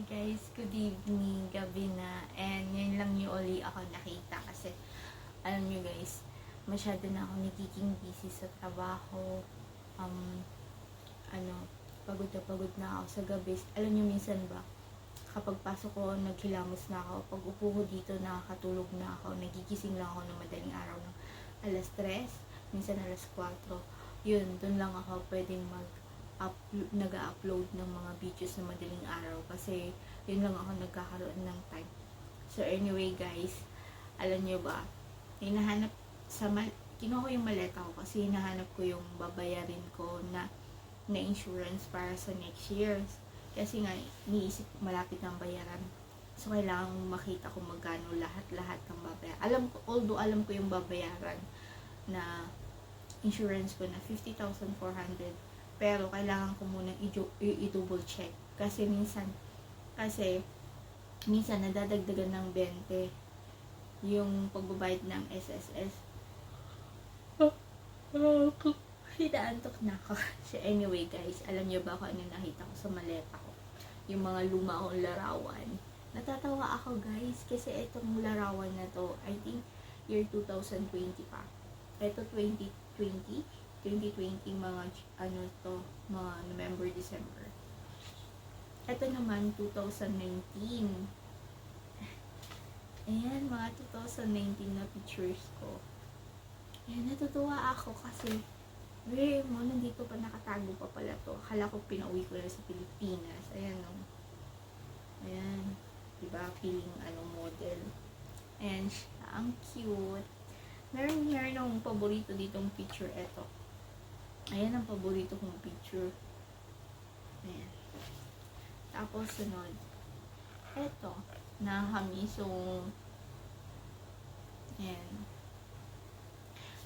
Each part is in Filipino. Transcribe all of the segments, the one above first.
Hey guys, good evening, gabi na. And ngayon lang yung uli ako nakita kasi alam nyo guys, masyado na ako nagiging busy sa trabaho. Um, ano, pagod na pagod na ako sa gabi. Alam nyo minsan ba, kapag pasok ko, naghilamos na ako. Pag upo ko dito, nakakatulog na ako. Nagigising lang ako ng madaling araw ng alas 3, minsan alas 4. Yun, dun lang ako pwedeng mag up, nag-upload ng mga videos na madaling araw kasi yun lang ako nagkakaroon ng time. So anyway guys, alam nyo ba, hinahanap sa mal kinuha ko yung maleta ko kasi hinahanap ko yung babayarin ko na na insurance para sa next year. Kasi nga, niisip malapit ng bayaran. So, kailangan makita kung magkano lahat-lahat ng babayaran. Alam ko, although alam ko yung babayaran na insurance ko na 50,400 pero kailangan ko muna i-double check kasi minsan kasi minsan nadadagdagan ng 20 yung pagbabayad ng SSS Hinaantok na ako. So anyway guys, alam niyo ba kung ano nakita ko sa maleta ko? Yung mga luma kong larawan. Natatawa ako guys kasi itong larawan na to, I think year 2020 pa. Ito 2020, 2020 mga ano to, mga November, December. Ito naman 2019. Ayan, mga 2019 na pictures ko. Ayan, natutuwa ako kasi Weh, mo, nandito pa nakatago pa pala to. Akala ko pinauwi ko na sa Pilipinas. Ayan, no. Ayan. Diba, feeling, ano, model. Siya, ang cute. Meron, meron akong paborito ditong picture. Eto. Ayan ang paborito kong picture. Ayan. Tapos, sunod. Eto. Nakakamisong Ayan.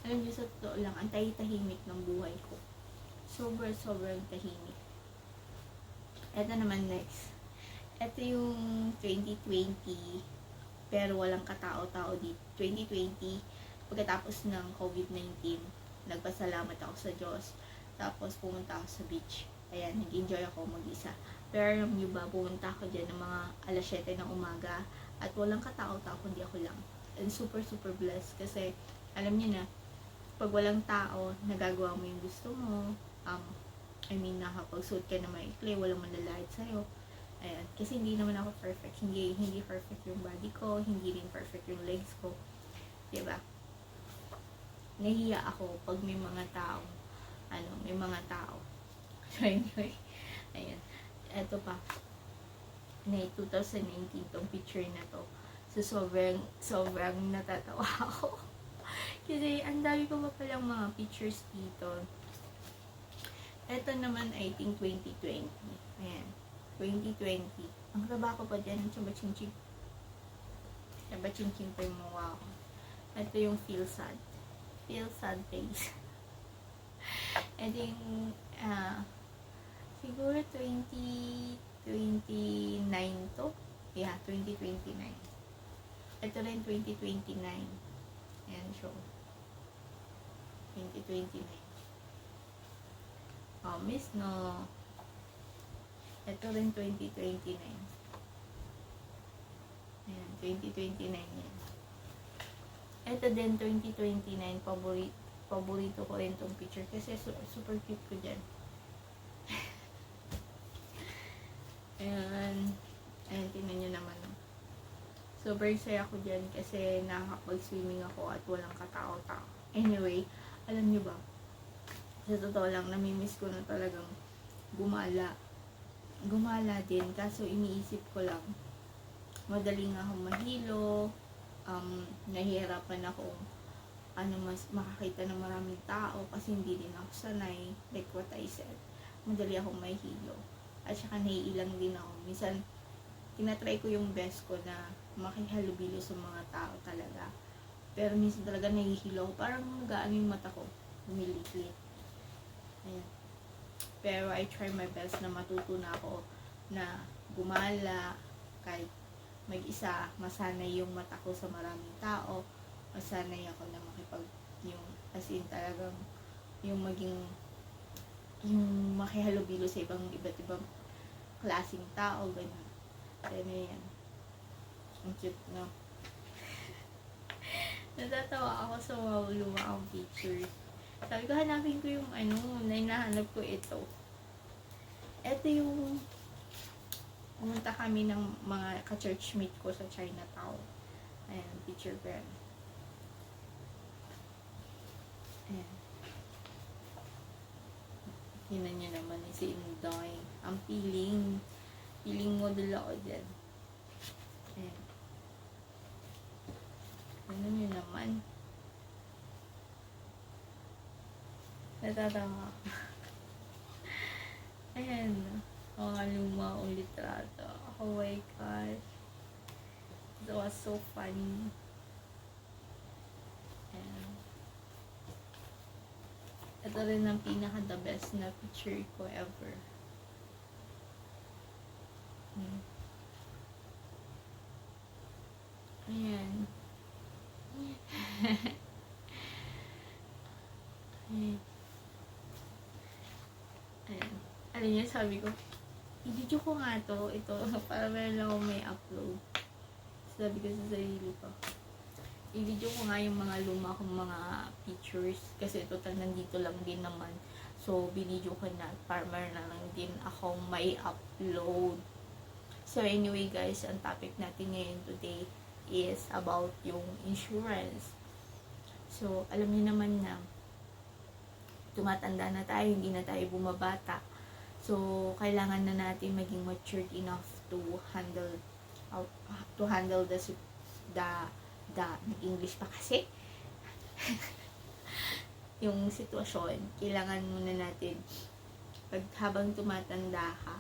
Alam niyo, sa totoo lang, ang tahimik ng buhay ko. Sobrang, sobrang tahimik. Ito naman next. Ito yung 2020, pero walang katao-tao dito. 2020, pagkatapos ng COVID-19, nagpasalamat ako sa Diyos. Tapos pumunta ako sa beach. Ayan, nag-enjoy ako mag-isa. Pero alam niyo ba, pumunta ako dyan ng mga alas 7 ng umaga at walang katao-tao kundi ako lang. And super, super blessed kasi alam niyo na, pag walang tao, nagagawa mo yung gusto mo. Um, I mean, nakapagsuot ka na maikli, walang manlalait sa'yo. Ayan. Kasi hindi naman ako perfect. Hindi, hindi perfect yung body ko, hindi rin perfect yung legs ko. Diba? Nahiya ako pag may mga tao. Ano, may mga tao. So, anyway. Ayan. Ito pa. May 2019 tong picture na to. So, sobrang, sobrang natatawa ako. Kasi ang dami ko pa palang mga pictures dito. Ito naman, I think, 2020. Ayan. 2020. Ang taba ko pa dyan, chaba-ching-ching. Chaba-ching-ching pa yung mukha ko. Ito yung feel sad. Feel sad face. Ito yung, ah, siguro 2029 to. Yeah, 2029. Ito rin 2029. Ayan, show. 2029. Oh, miss no. Ito rin 2029. Ayan, 2029 yan. Ito din 2029, paborito, paborito ko rin tong picture kasi su- super cute ko dyan. Ayan. Ayan, tingnan nyo naman. oh. Sobrang saya ko dyan kasi nakakapag-swimming ako at walang katao-tao. Anyway, alam nyo ba, sa totoo lang, namimiss ko na talagang gumala. Gumala din, kaso iniisip ko lang, madaling ako mahilo, um, nahihirapan ako ano mas makakita ng maraming tao kasi hindi din ako sanay. Like what I said madali akong mahilo at saka naiilang din ako. Minsan tinatry ko yung best ko na makihalubilo sa mga tao talaga. Pero minsan talaga nahihilo ako. Parang nagaan yung mata ko lumiliklit ayan. Pero I try my best na matuto na ako na gumala kahit mag-isa, masanay yung mata ko sa maraming tao, masanay ako na makipag, yung, as in talagang, yung maging, yung makihalubilo sa ibang iba't ibang klaseng tao, ganun. Kaya na yan. Ang cute, no? Natatawa ako sa wow, luma ang pictures. Sabi ko, hanapin ko yung ano, na hinahanap ko ito. Ito yung pumunta kami ng mga ka-churchmate ko sa Chinatown. Ayan, picture ko yan. Ayan. Niya naman ni si Inday. Ang feeling. Feeling model ako dyan. Ayan. Ano niyo naman. Natatawa ako. Ayan. Mga luma o litrato. Oh my gosh. It was so funny. Ayan. Ito rin ang pinaka the best na picture ko ever. Hmm. Ayan. Ayan. Ayan. Alam niyo, sabi ko, i-video ko nga to, ito, para meron lang ako may upload. Sabi ko sa sarili ko, i-video ko nga yung mga luma kong mga pictures, kasi total nandito lang din naman. So, binidyo ko na, para meron na lang din akong may upload. So, anyway guys, ang topic natin ngayon today is about yung insurance. So, alam niyo naman na, tumatanda na tayo, hindi na tayo bumabata. So, kailangan na natin maging matured enough to handle out to handle the the the nag-English pa kasi yung sitwasyon, kailangan muna natin pag habang tumatanda ka,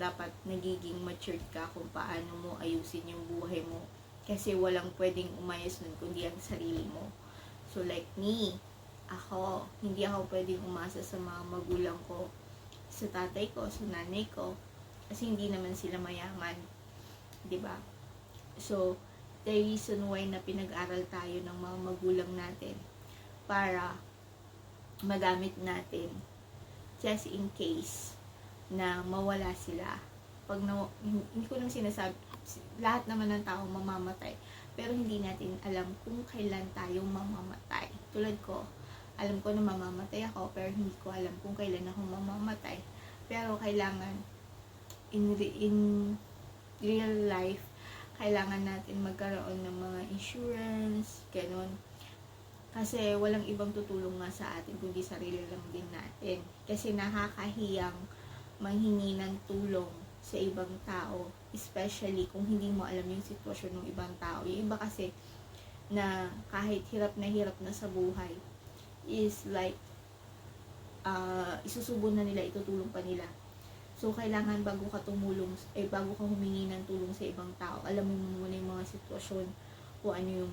dapat nagiging matured ka kung paano mo ayusin yung buhay mo. Kasi walang pwedeng umayos nun kundi ang sarili mo. So like me, ako, hindi ako pwedeng umasa sa mga magulang ko, sa tatay ko, sa nanay ko, kasi hindi naman sila mayaman. 'di ba? So, the reason why na pinag-aral tayo ng mga magulang natin para magamit natin just in case na mawala sila. Pag na, hindi ko nang sinasabi, lahat naman ng tao mamamatay. Pero hindi natin alam kung kailan tayo mamamatay. Tulad ko, alam ko na mamamatay ako, pero hindi ko alam kung kailan ako mamamatay. Pero kailangan, in, in real life, kailangan natin magkaroon ng mga insurance, ganun. Kasi walang ibang tutulong nga sa atin, kundi sarili lang din natin. Kasi nakakahiyang manghingi ng tulong sa ibang tao, especially kung hindi mo alam yung sitwasyon ng ibang tao. Yung iba kasi na kahit hirap na hirap na sa buhay is like uh, isusubo na nila, itutulong pa nila. So, kailangan bago ka tumulong, eh, bago ka humingi ng tulong sa ibang tao, alam mo muna yung mga sitwasyon, kung ano yung,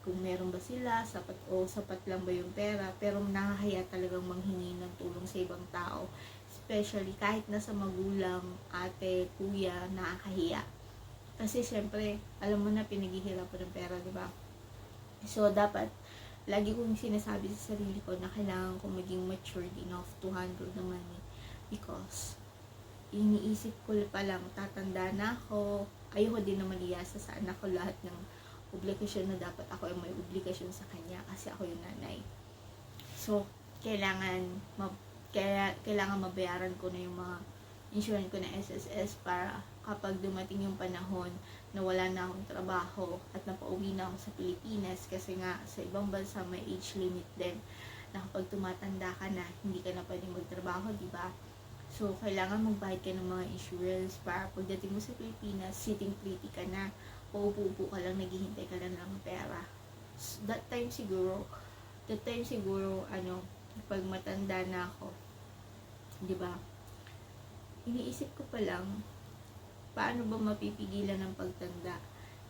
kung meron ba sila, sapat o sapat lang ba yung pera, pero nakahaya talagang manghingi ng tulong sa ibang tao. Especially kahit nasa magulang, ate, kuya, nakakahiya. Kasi syempre, alam mo na pinaghihirapan ng pera, di ba? So, dapat, lagi kong sinasabi sa sarili ko na kailangan kong maging matured enough to handle the money. Because, iniisip ko pa lang, tatanda na ako. Ayoko din naman iasa sa anak ko lahat ng obligasyon na dapat ako ay may obligasyon sa kanya kasi ako yung nanay. So, kailangan, ma- kaya, kailangan mabayaran ko na yung mga insurance ko na SSS para kapag dumating yung panahon na wala na akong trabaho at napauwi na ako sa Pilipinas kasi nga sa ibang bansa may age limit din na kapag tumatanda ka na, hindi ka na pwedeng magtrabaho, di ba? So, kailangan magbayad ka ng mga insurance para pagdating mo sa Pilipinas, sitting pretty ka na, paupo-upo ka lang, naghihintay ka lang ng pera. S- That time siguro, that time siguro, ano, pag matanda na ako, di ba? Iniisip ko pa lang, paano ba mapipigilan ng pagtanda?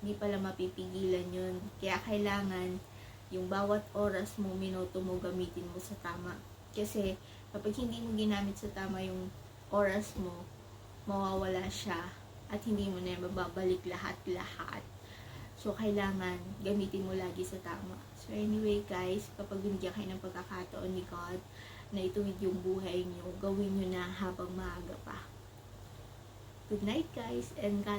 Hindi pala mapipigilan yun. Kaya kailangan, yung bawat oras mo, minuto mo, gamitin mo sa tama. Kasi, kapag hindi mo ginamit sa tama yung oras mo, mawawala siya at hindi mo na mababalik lahat-lahat. So, kailangan gamitin mo lagi sa tama. So, anyway guys, kapag binigyan kayo ng pagkakataon ni God na ituwid yung buhay niyo, gawin niyo na habang maaga pa. Good night guys and God